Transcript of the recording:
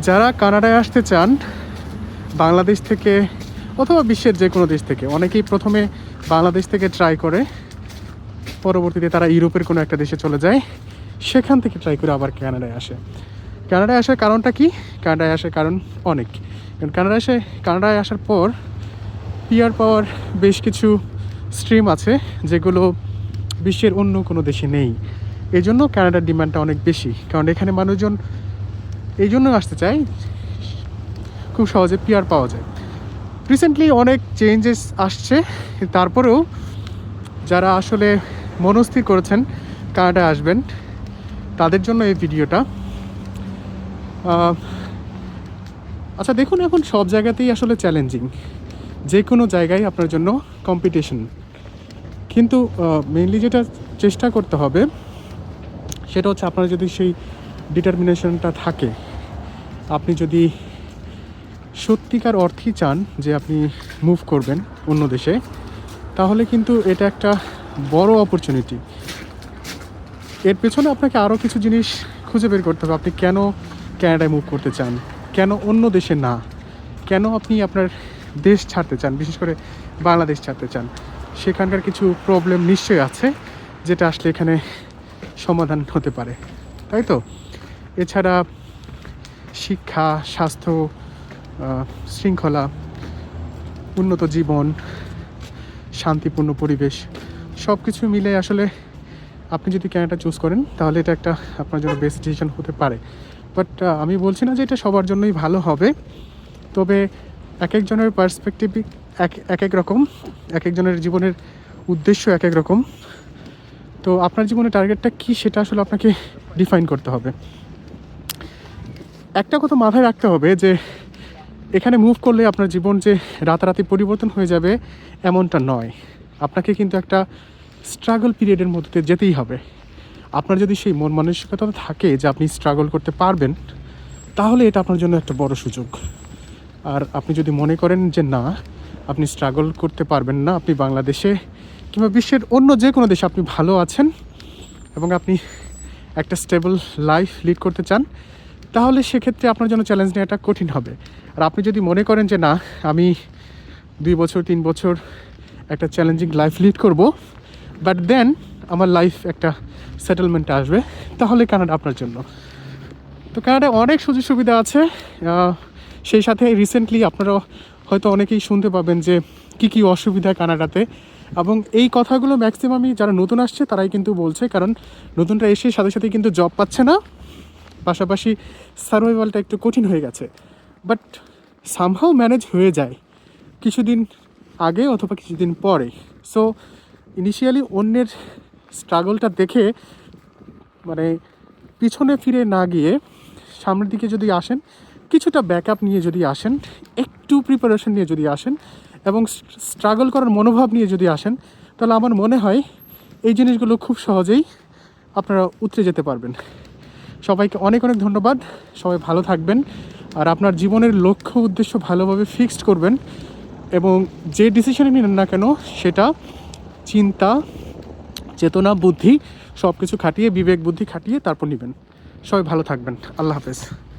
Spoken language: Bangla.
যারা কানাডায় আসতে চান, বাংলাদেশ থেকে অথবা বিশ্বের যে কোনো দেশ থেকে, অনেকেই প্রথমে বাংলাদেশ থেকে ট্রাই করে, পরবর্তীতে তারা ইউরোপের কোনো একটা দেশে চলে যায়, সেখান থেকে ট্রাই করে আবার কানাডায় আসে। কানাডায় আসার কারণটা কি? কানাডায় আসার কারণ অনেক। কারণ কানাডায় এসে, কানাডায় আসার পর পিয়ার পাওয়ার বেশ কিছু স্ট্রিম আছে, যেগুলো বিশ্বের অন্য কোনো দেশে নেই। এই জন্য কানাডার ডিমান্ডটা অনেক বেশি। কারণ এখানে মানুষজন এই জন্য আসতে চাই। খুব সহজে পিয়ার পাওয়া যায়। রিসেন্টলি অনেক চেঞ্জেস আসছে। তারপরেও যারা আসলে মনস্থির করেছেন, কানাডায় আসবেন, তাদের জন্য এই ভিডিওটা। আচ্ছা দেখুন এখন সব জায়গাতেই আসলে চ্যালেঞ্জিং যে কোনো জায়গায় আপনার জন্য কম্পিটিশন কিন্তু মেইনলি যেটা চেষ্টা করতে হবে, সেটা হচ্ছে আপনার যদি সেই ডিটারমিনেশনটা থাকে, আপনি যদি সত্যিকার অর্থই চান যে আপনি মুভ করবেন অন্য দেশে, তাহলে কিন্তু এটা একটা বড় অপরচুনিটি এর পেছনে আপনাকে আরও কিছু জিনিস খুঁজে বের করতে হবে, আপনি কেন ক্যানাডায় মুভ করতে চান? কেন অন্য দেশে না? কেন আপনি আপনার দেশ ছাড়তে চান, বিশেষ করে বাংলাদেশ ছাড়তে চান? সেখানকার কিছু প্রবলেম নিশ্চয়ই আছে, যেটা আসলে এখানে সমাধান হতে পারে। তাই তো? এছাড়া শিক্ষা, স্বাস্থ্য শৃঙ্খলা, উন্নত জীবন, শান্তিপূর্ণ পরিবেশ সব কিছু মিলে আসলে আপনি যদি ক্যানাডা চুজ করেন, তাহলে এটা একটা আপনার জন্য বেস্ট ডিসিশন হতে পারে। বাট আমি বলছি না যে এটা সবার জন্যই ভালো হবে, তবে এক একজনের পার্সপেক্টিভ এক এক এক রকম এক একজনের জীবনের উদ্দেশ্য এক এক রকম। তো আপনার জীবনের টার্গেটটা কী সেটা আসলে আপনাকে ডিফাইন করতে হবে। একটা কথা মাথায় রাখতে হবে যে এখানে মুভ করলে আপনার জীবন যে রাতারাতি পরিবর্তন হয়ে যাবে, এমনটা নয়। আপনাকে কিন্তু একটা স্ট্রাগল পিরিয়ডের মধ্যে যেতেই হবে। আপনার যদি সেই মন মানসিকতা থাকে যে আপনি স্ট্রাগল করতে পারবেন, তাহলে এটা আপনার জন্য একটা বড় সুযোগ। আর আপনি যদি মনে করেন যে না, আপনি স্ট্রাগল করতে পারবেন না, আপনি বাংলাদেশে কিংবা বিশ্বের অন্য যে কোনো দেশে আপনি ভালো আছেন এবং আপনি একটা স্টেবল লাইফ লিড করতে চান তাহলে সেক্ষেত্রে আপনার জন্য চ্যালেঞ্জ নেওয়াটা কঠিন হবে। আর আপনি যদি মনে করেন যে না, আমি দুই বছর, তিন বছর একটা চ্যালেঞ্জিং লাইফ লিড করব বাট দেন আমার লাইফ একটা সেটেলমেন্টে আসবে, তাহলে কানাডা আপনার জন্য। তো কানাডায় অনেক সুযোগ সুবিধা আছে। সেই সাথে রিসেন্টলি আপনারা হয়তো অনেকেই শুনতে পাবেন যে কি কি অসুবিধা কানাডাতে। এবং এই কথাগুলো ম্যাক্সিমামই যারা নতুন আসছে, তারাই কিন্তু বলছে, কারণ নতুনটা এসে সাথে সাথে কিন্তু জব পাচ্ছে না। পাশাপাশি সার্ভাইভালটা একটু কঠিন হয়ে গেছে। বাট সামহাও ম্যানেজ হয়ে যায় কিছুদিন আগে অথবা কিছুদিন পরে। সো ইনিশিয়ালি অন্যের স্ট্রাগলটা দেখে মানে পিছনে ফিরে না গিয়ে সামনের দিকে যদি আসেন, কিছুটা ব্যাকআপ নিয়ে যদি আসেন, একটু প্রিপারেশন নিয়ে যদি আসেন এবং স্ট্রাগল করার মনোভাব নিয়ে যদি আসেন, তাহলে আমার মনে হয় এই জিনিসগুলো খুব সহজেই আপনারা উতরে যেতে পারবেন। সবাইকে অনেক অনেক ধন্যবাদ। সবাই ভালো থাকবেন। আর আপনার জীবনের লক্ষ্য, উদ্দেশ্য ভালোভাবে ফিক্সড করবেন এবং যে ডিসিশনে নিন না কেন, সেটা চিন্তা, চেতনা, বুদ্ধি সব কিছু খাটিয়ে, বিবেক, বুদ্ধি খাটিয়ে তারপর নেবেন। সবাই ভালো থাকবেন। আল্লাহ হাফেজ।